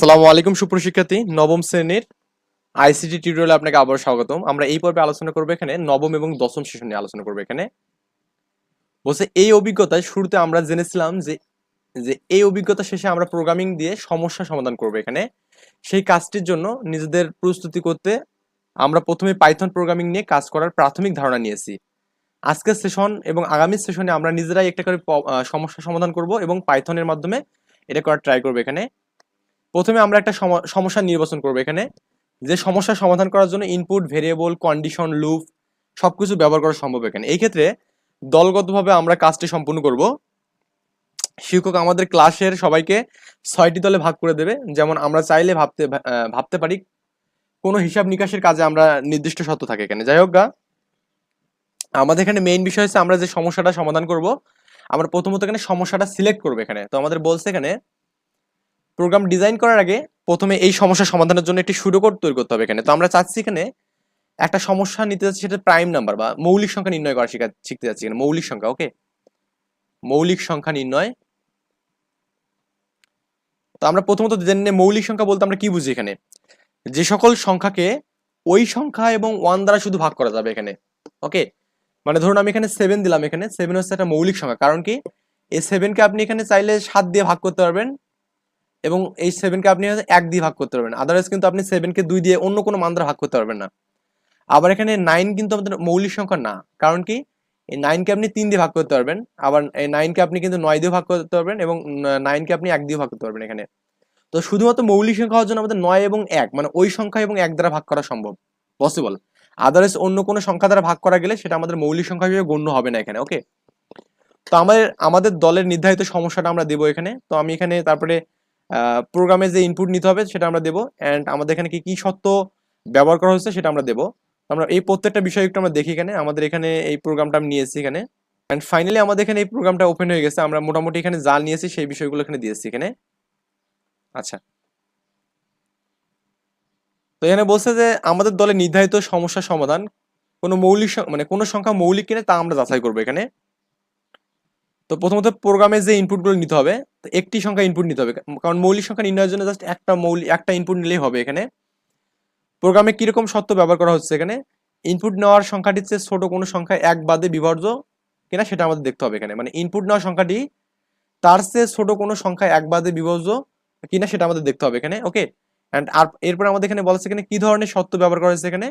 আসসালামু আলাইকুম সুপ্রশিক্ষার্থী নবম শ্রেণির আইসিটি টিউটোরিয়ালে আপনাকে আবার স্বাগতম। আমরা এই পর্বে আলোচনা করব এখানে নবম এবং দশম সেশন নিয়ে আলোচনা করব এখানে। বলছে, এই অভিজ্ঞতায় শুরুতে আমরা জেনেছিলাম যে যে এই অভিজ্ঞতা শেষে আমরা প্রোগ্রামিং দিয়ে সমস্যা সমাধান করব এখানে। সেই কাজটির জন্য নিজেদের প্রস্তুতি করতে আমরা প্রথমে পাইথন প্রোগ্রামিং নিয়ে কাজ করার প্রাথমিক ধারণা নিয়েছি। আজকের সেশন এবং আগামী সেশনে আমরা নিজেরাই একটা করে সমস্যা সমাধান করব এবং পাইথনের মাধ্যমে এটা করার ট্রাই করব এখানে। প্রথমে আমরা একটা সম- সমস্যা নির্বাচন করব এখানে। যে সমস্যা সমাধান করার জন্য ইনপুট ভেরিয়েবল কন্ডিশন লুপ সবকিছু ব্যবহার করা সম্ভব এখানে। এই ক্ষেত্রে দলগতভাবে আমরা কাজটি সম্পূর্ণ করব। শিক্ষক আমাদের ক্লাসের সবাইকে ছয়টি দলে ভাগ করে দেবে। যেমন আমরা চাইলে ভাবতে ভাবতে পারি কোনো হিসাব নিকাশের কাজে আমরা নির্দিষ্ট সত্য থাকে এখানে। যাই হোক গা, আমাদের এখানে মেইন বিষয় হচ্ছে আমরা যে সমস্যাটা সমাধান করব, আমরা প্রথমত এখানে সমস্যাটা সিলেক্ট করব এখানে। তো আমাদের বলছে এখানে প্রোগ্রাম ডিজাইন করার আগে প্রথমে এই সমস্যা সমাধানের জন্য একটি সুডোকোড তৈরি করতে হবে এখানে। তো আমরা চাচ্ছি এখানে একটা সমস্যা নিতে যাচ্ছি, সেটা প্রাইম নাম্বার বা মৌলিক সংখ্যা নির্ণয় করা শিখা শিখতে যাচ্ছি এখানে, মৌলিক সংখ্যা ওকে মৌলিক সংখ্যা নির্ণয়। তো আমরা প্রথমত জেনে মৌলিক সংখ্যা বলতে আমরা কি বুঝি এখানে? যে সকল সংখ্যাকে ওই সংখ্যা এবং ওয়ান দ্বারা শুধু ভাগ করা যাবে এখানে ওকে মানে ধরুন আমি এখানে সেভেন দিলাম এখানে সেভেন হচ্ছে একটা মৌলিক সংখ্যা। কারণ কি? এই সেভেনকে আপনি এখানে চাইলে সাত দিয়ে ভাগ করতে পারবেন এবং এই সেভেনকে আপনি এক দিয়ে ভাগ করতে পারবেন। আদারওয়াইজ কিন্তু আপনি সেভেনকে দুই দিয়ে অন্য কোনো মান দ্বারা ভাগ করতে পারবেন না। আবার এখানে নাইন কিন্তু আমাদের মৌলিক সংখ্যা না। কারণ কি? এই নাইনকে আপনি তিন দিয়ে ভাগ করতে পারবেন। আবার এই নাইনকে আপনি কিন্তু নয় দিয়ে ভাগ করতে পারবেন এবং নাইনকে আপনি এক দিয়ে ভাগ করতে পারবেন এখানে। তো শুধুমাত্র মৌলিক সংখ্যা হওয়ার জন্য আমাদের নয় এবং এক মানে ওই সংখ্যা এবং এক দ্বারা ভাগ করা সম্ভব। পসিবল আদারওয়াইজ অন্য কোনো সংখ্যা দ্বারা ভাগ করা গেলে সেটা আমাদের মৌলিক সংখ্যা হিসেবে গণ্য হবে না এখানে ওকে তো আমাদের আমাদের দলের নির্ধারিত সমস্যাটা আমরা দেবো এখানে। তো আমি এখানে তারপরে প্রোগ্রামে যে ইনপুট নিতে হবে সেটা আমরা দেবো। অ্যান্ড আমাদের এখানে কি কি সত্য ব্যবহার করা হচ্ছে সেটা আমরা দেবো। আমরা এই প্রত্যেকটা বিষয় একটু আমরা দেখি এখানে। আমাদের এখানে এই প্রোগ্রামটা আমি নিয়েছি এখানে। অ্যান্ড ফাইনালি আমাদের এখানে এই প্রোগ্রামটা ওপেন হয়ে গেছে। আমরা মোটামুটি এখানে যা নিয়েছি সেই বিষয়গুলো এখানে দিয়েছি এখানে। আচ্ছা। তো এখানে বলছে যে আমাদের দলে নির্ধারিত সমস্যার সমাধান কোনো মৌলিক মানে কোনো সংখ্যা মৌলিক কিনা তা আমরা যাচাই করব এখানে। তো প্রথমত প্রোগ্রামে যে ইনপুটগুলো নিতে হবে একটি সংখ্যা ইনপুট নিতে হবে। কারণ মৌলিক সংখ্যা নির্ণয়ের জন্য জাস্ট একটা মৌলিক, একটা ইনপুট নিলেই হবে এখানে। প্রোগ্রামে কীরকম সত্য ব্যবহার করা হচ্ছে এখানে? ইনপুট নেওয়ার সংখ্যাটির চেয়ে ছোট কোনো সংখ্যা এক বাদে বিভাজ্য কিনা সেটা আমাদের দেখতে হবে এখানে। মানে ইনপুট নেওয়ার সংখ্যাটি তার চেয়ে ছোট কোনো সংখ্যা এক বাদে বিভাজ্য কিনা সেটা আমাদের দেখতে হবে এখানে ওকে অ্যান্ড আর এরপর আমাদের এখানে বলা হচ্ছে এখানে কি ধরনের সত্য ব্যবহার করা হচ্ছে এখানে?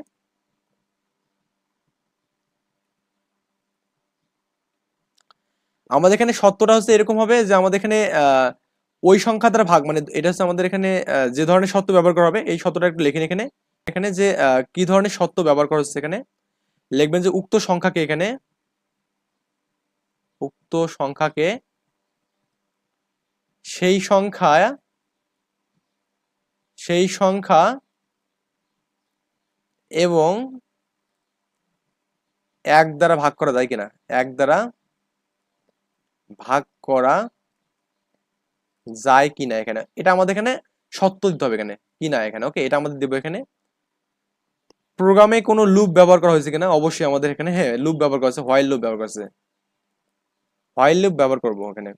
আমাদের এখানে সত্যটা হচ্ছে এরকম হবে যে আমাদের এখানে ওই সংখ্যা দ্বারা ভাগ মানে এটা হচ্ছে আমাদের এখানে যে ধরনের সত্য ব্যবহার করা হবে, এই সত্যটা একটু লেখেন এখানে। এখানে যে কি ধরনের সত্য ব্যবহার করা হচ্ছে এখানে? লিখবেন যে উক্ত সংখ্যাকে এখানে, উক্ত সংখ্যাকে সেই সংখ্যা সেই সংখ্যা এবং এক দ্বারা ভাগ করা যায় কিনা? এক দ্বারা ভাগ করা যায় কিনা এখানে? এটা আমাদের এখানে সত্য দিতে হবে এখানে। কিনা এখানে? ওকে এটা আমাদের দেবো এখানে। প্রোগ্রামে কোনো লুপ ব্যবহার করা হয়েছে কিনা? অবশ্যই আমাদের এখানে হ্যাঁ লুপ ব্যবহার করা হয়েছে হোয়াইল লুপ ব্যবহার করা হয়েছে হোয়াইল লুপ ব্যবহার করব এখানে।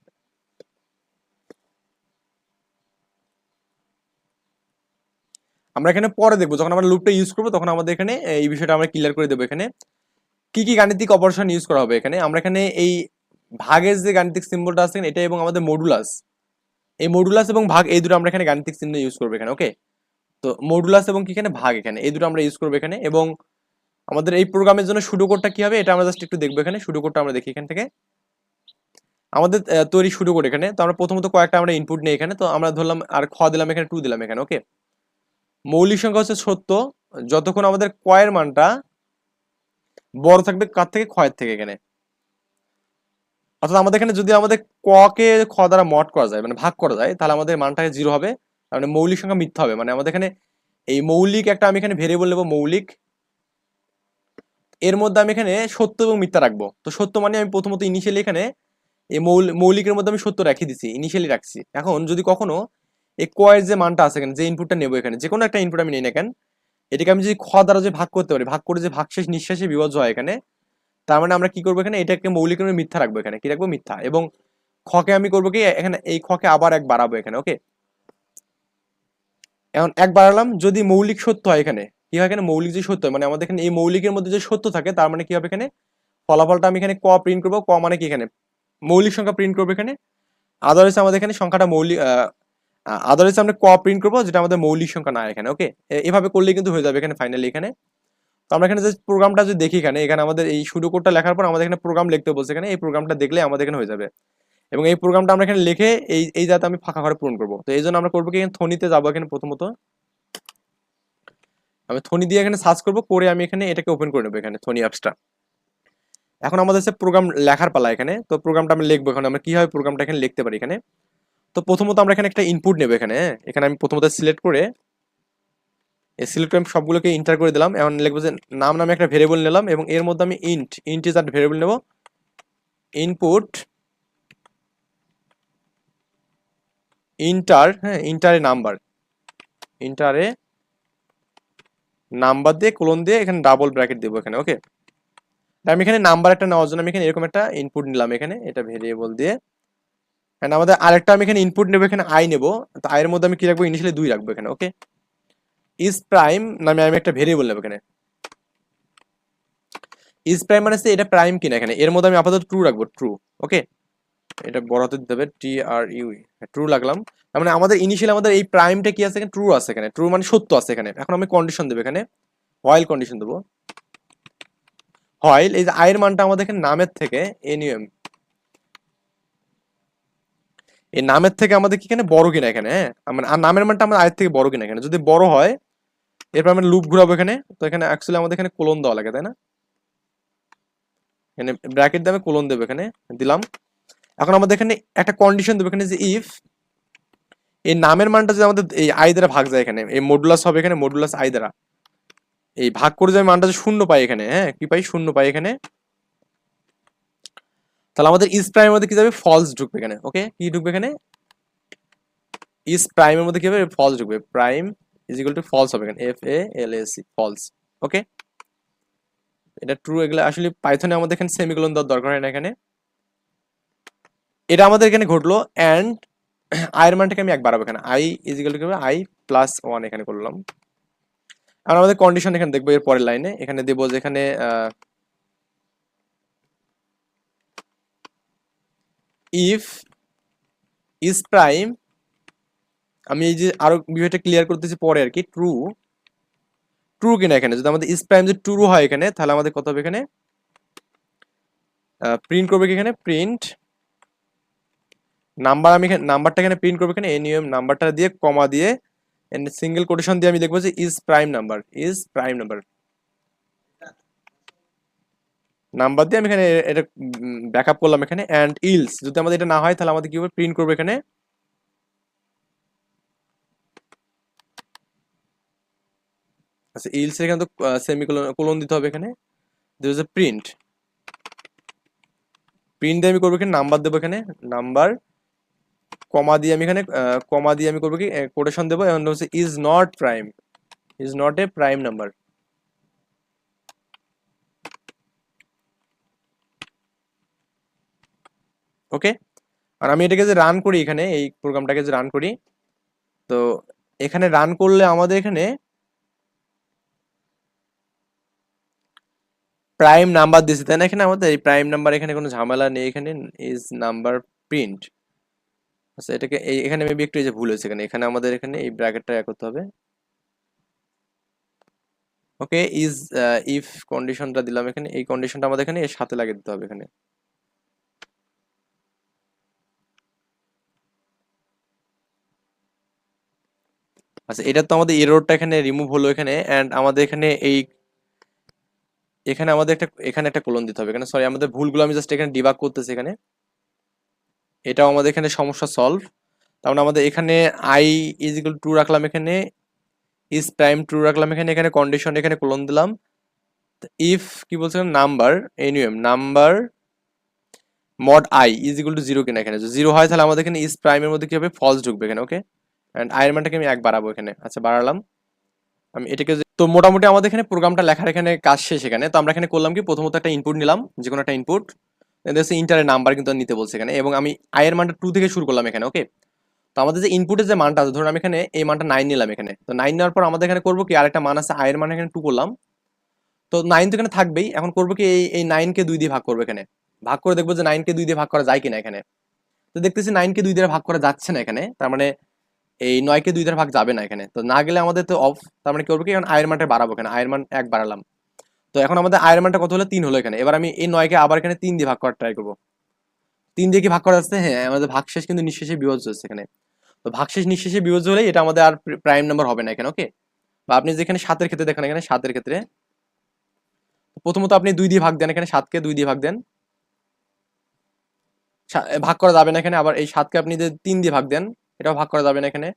আমরা এখানে পরে দেখব, যখন আমরা লুপটা ইউজ করব, তখন আমাদের এখানে, এই বিষয়টা আমরা ক্লিয়ার করে দেবো এখানে। কি কি গাণিতিক অপারেশন ইউজ করা হবে এখানে? আমরা এখানে এই ভাগের যে গাণিতিক সিম্বলটা আছে এটা এবং আমাদের মডুলাস এই মডুলাস এবং ভাগ, এই দুটো আমরা এখানে গাণিতিক চিহ্ন ইউজ করব এখানে ওকে তো মডুলাস এবং কি এখানে? ভাগ এখানে, এই দুটো আমরা ইউজ করব এখানে এবং আমাদের এই প্রোগ্রামের জন্য শুরু কোডটা কি হবে? এটা আমরা জাস্ট একটু দেখব এখানে শুরু কোডটা আমরা দেখি এখান থেকে। আমাদের তৈরি শুরু কোড এখানে, তো আমরা প্রথমত কয়েকটা আমরা ইনপুট নিই এখানে, তো আমরা ধরলাম আর খ দিলাম এখানে টু দিলাম এখানে ওকে মৌলিক সংখ্যা হচ্ছে সত্য, যতক্ষণ আমাদের কয়ের মানটা বড় থাকবে কার থেকে? ক্ষয়ের থেকে এখানে। অর্থাৎ আমাদের এখানে যদি আমাদের ক কে খ দ্বারা মট করা যায় মানে ভাগ করা যায়, তাহলে আমাদের মানটাকে জিরো হবে। মানে মৌলিক সংখ্যা মিথ্যা হবে। মানে আমাদের এখানে এই মৌলিক একটা আমি এখানে ভেরিয়েবল নেব, মৌলিক। এর মধ্যে আমি এখানে সত্য এবং মিথ্যা রাখব। তো সত্য মানে আমি প্রথমত ইনিশিয়ালি এখানে এই মৌল, মৌলিকের মধ্যে আমি সত্য রেখে দিছি ইনিশিয়ালি রাখছি। এখন যদি কখনো এই কয়ের যে মানটা আছে এখানে, যে ইনপুটটা নেব এখানে যে কোনো একটা ইনপুট আমি নিই না এটাকে আমি যদি খ দ্বারা যে ভাগ করতে পারি, ভাগ করে যে ভাগশেষ নিঃশ্বাসে বিভাজ্য হয় এখানে তার মানে আমরা কি করব এখানে? এটাকে মৌলিক রূপে মিথ্যা রাখব এখানে। কি রাখব? মিথ্যা। এবং খকে আমি করব কি? এখানে এই খকে আবার এক বাড়াবো এখানে ওকে এখন এক বাড়ালাম, যদি মৌলিক সত্য হয় এখানে, কি হয় এখানে? মৌলিক যে সত্য হয় মানে আমাদের এখানে এই মৌলিকের মধ্যে যে সত্য থাকে, তার মানে কি হবে এখানে? ফলাফলটা আমি এখানে ক প্রিন্ট করব, ক মানে কি এখানে? মৌলিক সংখ্যা প্রিন্ট করব এখানে। আদারওয়াইজ আমাদের এখানে সংখ্যাটা মৌলিক আদারওয়াইজ আমরা ক প্রিন্ট করব, যেটা আমাদের মৌলিক সংখ্যা না এখানে ওকে এভাবে করলে কিন্তু হয়ে যাবে এখানে ফাইনালি এখানে। আমরা এখানে যে প্রোগ্রামটা যদি দেখি এখানে এখানে আমাদের এই শুরু কোডটা লেখার পর আমাদের এখানে প্রোগ্রাম লিখতে বলছে এখানে, এই প্রোগ্রামটা দেখলে আমাদের এখানে হয়ে যাবে। এবং এই প্রোগ্রামটা আমরা এখানে লিখে এই এই যাতে আমি ফাঁকা ঘরে পূরণ করব। তো এই জন্য আমরা করব কি, এখানে থনিতে যাব এখানে প্রথমত। আমি থনি দিয়ে এখানে সার্চ করব, করে আমি এখানে এটাকে ওপেন করে নেব এখানে থনি অ্যাপসটা এখন আমাদের হচ্ছে প্রোগ্রাম লেখার পালা এখানে, তো প্রোগ্রামটা আমি লিখব এখানে, আমরা কীভাবে প্রোগ্রামটা এখানে লিখতে পারি এখানে? তো প্রথমত আমরা এখানে একটা ইনপুট নেব এখানে হ্যাঁ? এখানে আমি প্রথমত সিলেক্ট করে সিলেক্ট আমি সবগুলোকে ইন্টার করে দিলাম। এখন লিখব যে নাম নামে একটা ভেরিয়েবল নিলাম এবং এর মধ্যে আমি ইন্ট ইন্টিজার ভেরিয়েবল নেব। ইনপুট ইন্টার হ্যাঁ ইন্টারে নাম্বার ইন্টারে নাম্বার দিয়ে কোলন দিয়ে এখানে ডাবল ব্র্যাকেট দেবো এখানে ওকে আমি এখানে নাম্বার একটা নেওয়ার জন্য আমি এখানে এরকম একটা ইনপুট নিলাম এখানে, এটা ভেরিয়েবল দিয়ে। এন্ড আমাদের আরেকটা আমি এখানে ইনপুট নেব, এখানে আই নেব। তো আয়ের মধ্যে আমি কি রাখব? ইনিশিয়ালি দুই রাখব এখানে ওকে ইজ প্রাইম নামে আমি একটা ভেরিয়েবল নেব এখানে। ইজ প্রাইম মানে এটা প্রাইম কিনা এখানে। এর মধ্যে আমি আপাতত ট্রু রাখব ট্রু ওকে এটা বড় হাতে দিতে হবে টি আর ইউ ট্রু লাগলাম মানে আমাদের ইনিশিয়াল আমাদের এই প্রাইমটা কি আছে এখানে? ট্রু আছে এখানে। ট্রু মানে সত্য আছে এখানে। এখন আমি কন্ডিশন দেবো এখানে। হোয়াইল কন্ডিশন দেবো। হোয়াইল এই যে আয়ের মানটা আমাদের এখানে নামের থেকে এনিএম এই নামের থেকে আমাদের কি এখানে বড় কিনা এখানে হ্যাঁ? মানে আর নামের মানটা আমাদের আয়ের থেকে বড় কিনা এখানে। যদি বড় হয়, এরপর আমরা লুপ ঘুরাবো এখানে। তো এখানে অ্যাকচুয়ালি আমাদের এখানে কোলন দেওয়া লাগে, তাই না? এখানে ব্র্যাকেট দিয়ে আমি কোলন দেবো এখানে, দিলাম। এখন আমাদের এখানে একটা কন্ডিশন দেবো এখানে যে ইফ এই নামের মানটা যদি আমাদের এই আই দ্বারা ভাগ যায় এখানে, এই মডুলাস হবে এখানে মডুলাস আই দ্বারা। এই ভাগ করে যে মানটা শূন্য পাই এখানে হ্যাঁ? কি পাই? শূন্য পাই এখানে। তাহলে আমাদের ইস প্রাইমের মধ্যে কি যাবে? ফলস ঢুকবে এখানে ওকে কি ঢুকবে এখানে? ইস প্রাইমের মধ্যে কি হবে? ফলস ঢুকবে। Prime is equal to false হবে এখানে F A L S C false okay এটা ট্রু এগুলো আসলে পাইথনে আমাদের এখানে সেমিকোলন দেওয়ার দরকার হয় না এখানে। এটা আমাদের এখানে ঘটলো অ্যান্ড আয়ের মানটাকে আমি এক বাড়াবো এখানে I is equal to I plus one এখানে করলাম। আর আমাদের কন্ডিশন এখানে দেখব এর পরের লাইনে এখানে দেবো যে এখানে ইফ ইজ প্রাইম আমি এই যে আরও বিষয়টা ক্লিয়ার করতেছি পরে আর কি ট্রু ট্রু কিনা এখানে? যদি আমাদের ইজ প্রাইম যদি ট্রু হয় এখানে, তাহলে আমাদের কত হবে এখানে? প্রিন্ট করবে কি এখানে? প্রিন্ট নাম্বার আমি এখানে নাম্বারটা এখানে প্রিন্ট করব এখানে এনিএম নাম্বারটা দিয়ে কমা দিয়ে সিঙ্গেল কোটেশন দিয়ে আমি দেখব যে is prime number is prime number number দিয়ে আমি এখানে এটা ব্যাক আপ করলাম এখানে অ্যান্ড ইলস যদি আমাদের এটা না হয়, তাহলে আমাদের কি হবে? প্রিন্ট করব এখানে। আচ্ছা ইলস এখানে তো সেমিকোলন কোলন দিতে হবে এখানে। দিস প্রিন্ট প্রিন্ট দিয়ে আমি করব এখানে নাম্বার দেবো এখানে। নাম্বার কমা দিয়ে আমি এখানে কমা দিয়ে আমি করব কি? কোটেশন দেবো, এবং হচ্ছে is not prime is not a prime number okay? আর আমি এটাকে যে রান করি এখানে, এই প্রোগ্রামটাকে যে রান করি, তো এখানে রান করলে আমাদের এখানে প্রাইম নাম্বার দিয়েছে। তাই না? এখানে আমাদের এই প্রাইম নাম্বার এখানে কোনো ঝামেলা নেই, এখানে ইজ নাম্বার প্রিন্ট আচ্ছা এটাকে এই, এখানে মেবি একটু এই যে ভুল হয়েছে এখানে। এখানে আমাদের এখানে এই ব্র্যাকেটটা এক করতে হবে। ওকে ইজ ইফ কন্ডিশনটা দিলাম এখানে। এই কন্ডিশনটা আমাদের এখানে এর সাথে লাগিয়ে দিতে হবে এখানে। আচ্ছা এটা তো আমাদের এররটা এখানে রিমুভ হলো এখানে অ্যান্ড আমাদের এখানে এই, এখানে আমাদের একটা, এখানে একটা কোলন দিতে হবে এখানে সরি আমাদের ভুলগুলো আমি জাস্ট এখানে ডিবাগ করতেছি এখানে। এটাও আমাদের এখানে সমস্যা সলভ তার মানে আমাদের এখানে আই ইজ ইকুয়াল টু রাখলাম এখানে ইজ প্রাইম টু রাখলাম এখানে এখানে কন্ডিশন এখানে কোলন দিলাম। ইফ কি বলছিলাম number enum number mod I is equal to zero কিনা এখানে। জিরো হয় তাহলে আমাদের এখানে ইজ প্রাইমের মধ্যে কি হবে? ফলস ঢুকবে এখানে ওকে অ্যান্ড আয়ের মানটাকে আমি এক বাড়াবো এখানে। আচ্ছা বাড়ালাম। আমি এটাকে তো মোটামুটি আমাদের এখানে প্রোগ্রামটা লেখার এখানে কাজ শেষ এখানে। তো আমরা এখানে করলাম কি? প্রথমত একটা ইনপুট নিলাম, যে কোনো একটা ইনপুট দেখছি ইন্টারের নাম্বার কিন্তু নিতে বলছে এখানে। এবং আমি আয়ের মানটা টু থেকে শুরু করলাম এখানে ওকে তো আমাদের যে ইনপুটের যে মানটা আছে, ধরুন আমি এখানে এই মানটা নাইন নিলাম এখানে। তো নাইন নেওয়ার পর আমাদের এখানে করব কি? আরেকটা মান আছে আয়ের মান এখানে টু করলাম। তো নাইন তো এখানে থাকবেই। এখন করব কি? এই এই নাইনকে দুই দিয়ে ভাগ করব এখানে। ভাগ করে দেখব যে নাইনকে দুই দিয়ে ভাগ করা যায় কিনা এখানে। তো দেখতেছি নাইনকে দুই দিয়ে ভাগ করা যাচ্ছে না এখানে। তার মানে এই নয়কে দুই দিয়ে ভাগ যাবে না এখানে। তো না গেলে আমাদের তো অফ তার মানে কি করব কি? এখন আয়ের মানটা বাড়াবো এখানে। আয়ের মান এক বাড়ালাম। তো এখন আমাদের আয়ের মানটা কত হলো? তিন হলো এখানে। এবার আমি এই নয়কে আবার এখানে তিন দিয়ে ভাগ করার ট্রাই করব। তিন দিয়ে কি ভাগ করা যাচ্ছে? হ্যাঁ আমাদের ভাগশেষ কিন্তু নিঃশেষে বিভাজ্য হচ্ছে এখানে। তো ভাগশেষ নিঃশেষে বিভাজ্য হলে এটা আমাদের আর প্রাইম নাম্বার হবে না এখানে ওকে বা আপনি যেখানে সাতের ক্ষেত্রে দেখেন এখানে, সাতের ক্ষেত্রে। প্রথমত আপনি দুই দিয়ে ভাগ দেন এখানে, সাতকে দুই দিয়ে ভাগ দেন। ভাগ করা যাবে না এখানে। আবার এই সাতকে আপনি যদি তিন দিয়ে ভাগ দেন এটাও ভাগ করা যাবে না এখানে।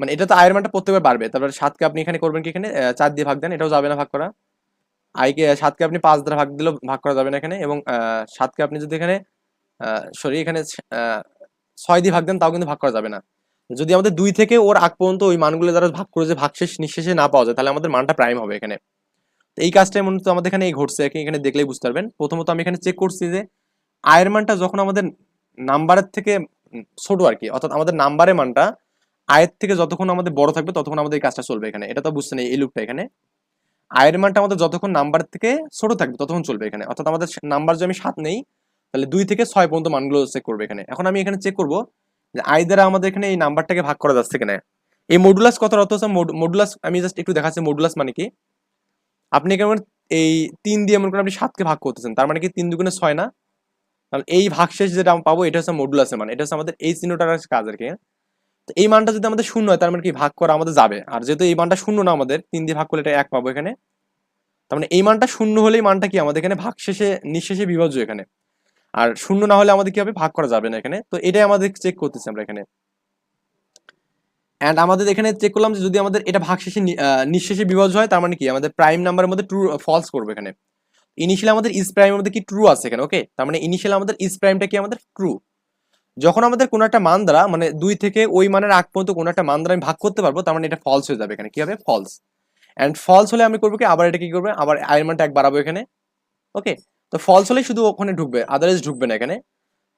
মানে এটা তো আয়ের মানটা প্রত্যেকবার বাড়বে। তারপরে সাতকে আপনি এখানে করবেন কি এখানে? চার দিয়ে ভাগ দেন, এটাও যাবে না ভাগ করা। আইকে সাতকে আপনি পাঁচ দ্বারা ভাগ দিলেও ভাগ করা যাবে না এখানে এবং সাতকে আপনি যদি এখানে সরি, এখানে ছয় দিয়ে ভাগ দেন, তাও কিন্তু ভাগ করা যাবে না। যদি আমাদের দুই থেকে ওর আগ পর্যন্ত ওই মানগুলো দ্বারা ভাগ করে যে ভাগশেষ নিঃশেষে না পাওয়া যায়, তাহলে আমাদের মানটা প্রাইম হবে এখানে। এই কাজটাই মূলত আমাদের এখানে এই ঘটছে এখানে দেখলেই বুঝতে পারবেন। প্রথমত আমি এখানে চেক করছি যে আয়ের মানটা যখন আমাদের নাম্বারের থেকে ছোট আর কি। অর্থাৎ আমাদের নাম্বারের মানটা আয়ের থেকে যতক্ষণ আমাদের বড় থাকবে, ততক্ষণ আমাদের এই কাজটা চলবে এখানে। এটা তো বুঝছেন এই লুপটা এখানে। আয়ের মানটা আমাদের যতক্ষণ নাম্বার থেকে ছোট থাকবে, ততক্ষণ চলবে এখানে। অর্থাৎ আমাদের নাম্বার যদি আমি সাত নেই, তাহলে দুই থেকে ছয় পর্যন্ত মানগুলো চেক করবে এখানে। এখন আমি এখানে চেক করব যে আই দ্বারা আমাদের এখানে এই নাম্বারটাকে ভাগ করা যাচ্ছে কিনা। এই মডুলাস কত অর্থ হচ্ছে? মডুলাস আমি জাস্ট একটু দেখাচ্ছি মডুলাস মানে কি। আপনি কেমন এই তিন দিয়ে মনে করেন আপনি সাতকে ভাগ করতেছেন, তার মানে কি তিন দুগুণে ছয় না? তাহলে এই ভাগশেষ যেটা আমরা পাবো, এটা হচ্ছে মডুলাসের মান। এটা হচ্ছে আমাদের এই চিহ্নটার হচ্ছে কাজ আর কি। তো এই মানটা যদি আমাদের শূন্য হয়, তার মানে কি? ভাগ করা আমাদের যাবে। আর যেহেতু এই মানটা শূন্য না আমাদের, তিন দিয়ে ভাগ করলে এটা এক পাবো এখানে। তার মানে এই মানটা শূন্য হলেই মানটা কি? আমাদের এখানে ভাগ শেষে নিঃশেষে বিভাজ্য এখানে। আর শূন্য না হলে আমাদের কি হবে? ভাগ করা যাবে না এখানে। তো এটাই আমাদের চেক করতেছি আমরা এখানে। অ্যান্ড আমাদের এখানে চেক করলাম যে যদি আমাদের এটা ভাগ শেষে নিঃশেষে বিভাজ্য হয়, তার মানে কি? আমাদের প্রাইম নাম্বারের মধ্যে ট্রু ফলস করবে এখানে। ইনিশিয়াল আমাদের ইস প্রাইমের মধ্যে কি ট্রু আছে এখানে ওকে তার মানে ইনিশিয়াল আমাদের ইস প্রাইমটা কি আমাদের ট্রু যখন আমাদের কোনো একটা মান দ্বারা মানে দুই থেকে ওই মানের আগ পর্যন্ত কোনো একটা মান দ্বারা আমি ভাগ করতে পারব, তার মানে এটা ফলস হয়ে যাবে এখানে। কি হবে? ফলস অ্যান্ড ফলস হলে আমি করব কি? আবার এটা কি করবে? আবার আয়ের মানটা এক বাড়াবো এখানে ওকে তো ফলস হলেই শুধু ওখানে ঢুকবে আদারওয়াইজ ঢুকবে না এখানে।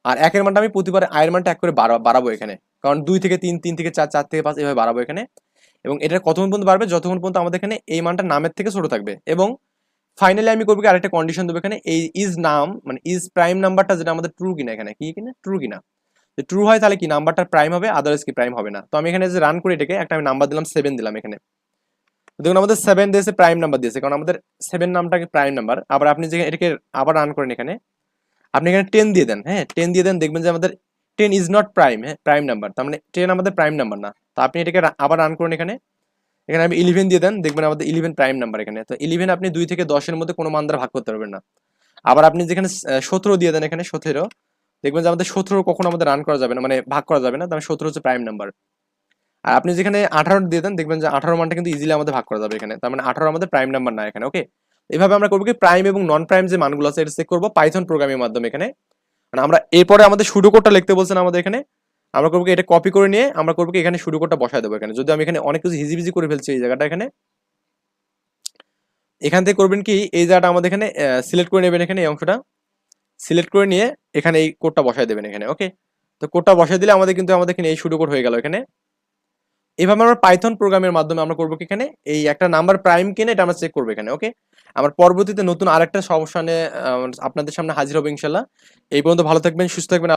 আর একের মানটা আমি প্রতিবার আয়ের মানটা এক করে বাড়া- বাড়াবো এখানে। কারণ দুই থেকে তিন তিন থেকে চার চার থেকে পাঁচ এভাবে বাড়াবো এখানে। এবং এটা কতক্ষণ পর্যন্ত বাড়বে? যতক্ষণ পর্যন্ত আমাদের এখানে এই মানটা নামের থেকে ছোট থাকবে। এবং ফাইনালি আমি করব আরেকটা কন্ডিশন দেবো এখানে। এই ইজ নাম মানে ইজ প্রাইম নাম্বারটা যেটা আমাদের ট্রু কিনা এখানে। কি কিনা? ট্রু কিনা। ট্রু হয় তাহলে কি? নাম্বারটা প্রাইম হবে আদারওয়াইজ কি প্রাইম হবে না। তো আমি এখানে যে রান করি এটাকে, একটা আমি নাম্বার দিলাম সেভেন দিলাম এখানে। দেখুন, আমাদের সেভেন দিয়েছে প্রাইম নাম্বার দিয়েছে। কারণ আমাদের সেভেন নামটাকে প্রাইম নাম্বার আবার আপনি যে এটাকে আবার রান করেন এখানে, আপনি এখানে টেন দিয়ে দেন হ্যাঁ? টেন দিয়ে দেন, দেখবেন যে আমাদের টেন ইজ নট প্রাইম হ্যাঁ? প্রাইম নাম্বার তার মানে টেন আমাদের প্রাইম নাম্বার না। তো আপনি এটাকে আবার রান করুন এখানে। এখানে আমি ইলেভেন দিয়ে দেন, দেখবেন আমাদের ইলেভেন প্রাইম নাম্বার এখানে। তো ইলেভেন আপনি দুই থেকে দশের মধ্যে কোনো মান দ্বারা ভাগ করতে পারবেন না। আবার আপনি যেখানে সতেরো দিয়ে দেন এখানে, সতেরো, দেখবেন যে আমাদের সতেরো কখনো আমাদের রান করা যাবে না মানে ভাগ করা যাবে না, তার সতেরো হচ্ছে প্রাইম নাম্বার আর আপনি যেখানে আঠারো দিয়ে দেন, দেখবেন যে আঠারো মানটা কিন্তু ইজিলি আমাদের ভাগ করা যাবে এখানে, তার মানে আঠারো আমাদের প্রাইম নাম্বার না এখানে ওকে এভাবে আমরা করব কি প্রাইম এবং নন প্রাইম যে মানগুলো আছে, এটা চেক করব পাইথন প্রোগ্রামের মাধ্যমে এখানে। মানে আমরা এরপরে আমাদের শুরু কোডটা লিখতে বলছেন আমাদের এখানে। আমরা করব এটা কপি করে নিয়ে আমরা করব এখানে শুরু কোডটা বসায় দেবো এখানে। যদি আমি এখানে অনেক কিছু হিজিবিজি করে ফেলছি এই জায়গাটা এখানে, এখান থেকে করবেন কি, এই জায়গাটা আমাদের এখানে সিলেক্ট করে নেবেন এখানে এই অংশটা। সিলেক্ট করে নিয়ে এখানে এই কোডটা বসায় দেবেন এখানে ওকে তো কোডটা বসায় দিলে আমাদের কিন্তু আমাদের এখানে এই শুরু কোড হয়ে গেল এখানে। এভাবে আমরা পাইথন প্রোগ্রামের মাধ্যমে আমরা করব কি এখানে, এই একটা নাম্বার প্রাইম কিনে এটা আমরা চেক করব এখানে ওকে আমার পরবর্তীতে নতুন আরেকটা সমস্যা নিয়ে আপনাদের সামনে হাজির হবে ইনশাল্লাহ এই পর্যন্ত ভালো থাকবেন, সুস্থ থাকবেন।